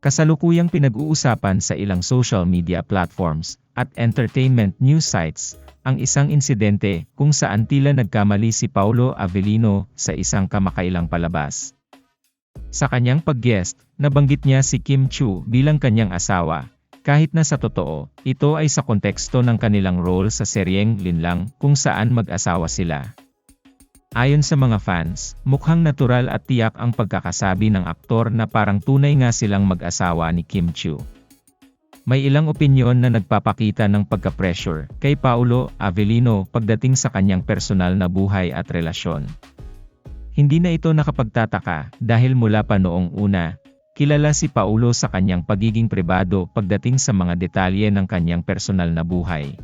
Kasalukuyang pinag-uusapan sa ilang social media platforms at entertainment news sites ang isang insidente kung saan tila nagkamali si Paulo Avellino sa isang kamakailang palabas. Sa kanyang pag-guest, nabanggit niya si Kim Chu bilang kanyang asawa, kahit na sa totoo, ito ay sa konteksto ng kanilang role sa seryeng Linlang kung saan mag-asawa sila. Ayon sa mga fans, mukhang natural at tiyak ang pagkakasabi ng aktor na parang tunay nga silang mag-asawa ni Kim Chu. May ilang opinyon na nagpapakita ng pagka-pressure kay Paulo Avellino pagdating sa kanyang personal na buhay at relasyon. Hindi na ito nakapagtataka dahil mula pa noong una, kilala si Paulo sa kanyang pagiging pribado pagdating sa mga detalye ng kanyang personal na buhay.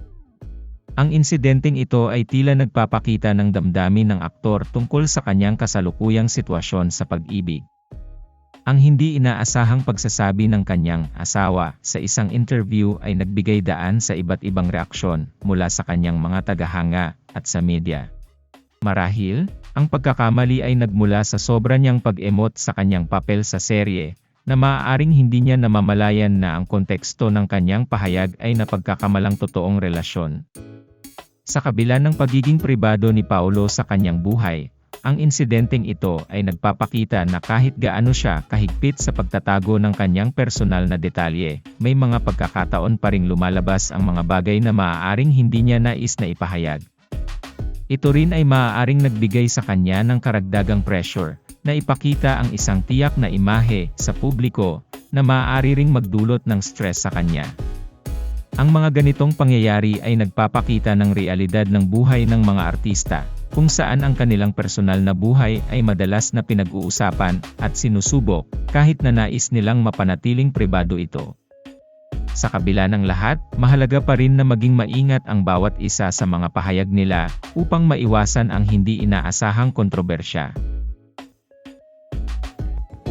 Ang insidenteng ito ay tila nagpapakita ng damdamin ng aktor tungkol sa kanyang kasalukuyang sitwasyon sa pag-ibig. Ang hindi inaasahang pagsasabi ng kanyang asawa sa isang interview ay nagbigay daan sa iba't ibang reaksyon mula sa kanyang mga tagahanga at sa media. Marahil, ang pagkakamali ay nagmula sa sobra niyang pag-emot sa kanyang papel sa serye, na maaaring hindi niya namamalayan na ang konteksto ng kanyang pahayag ay napagkakamalang totoong relasyon. Sa kabila ng pagiging pribado ni Paulo sa kanyang buhay, ang insidenteng ito ay nagpapakita na kahit gaano siya kahigpit sa pagtatago ng kanyang personal na detalye, may mga pagkakataon pa ring lumalabas ang mga bagay na maaaring hindi niya nais na ipahayag. Ito rin ay maaaring nagbigay sa kanya ng karagdagang pressure, na ipakita ang isang tiyak na imahe sa publiko, na maaari ring magdulot ng stress sa kanya. Ang mga ganitong pangyayari ay nagpapakita ng realidad ng buhay ng mga artista, kung saan ang kanilang personal na buhay ay madalas na pinag-uusapan at sinusubok, kahit na nais nilang mapanatiling pribado ito. Sa kabila ng lahat, mahalaga pa rin na maging maingat ang bawat isa sa mga pahayag nila, upang maiwasan ang hindi inaasahang kontrobersya.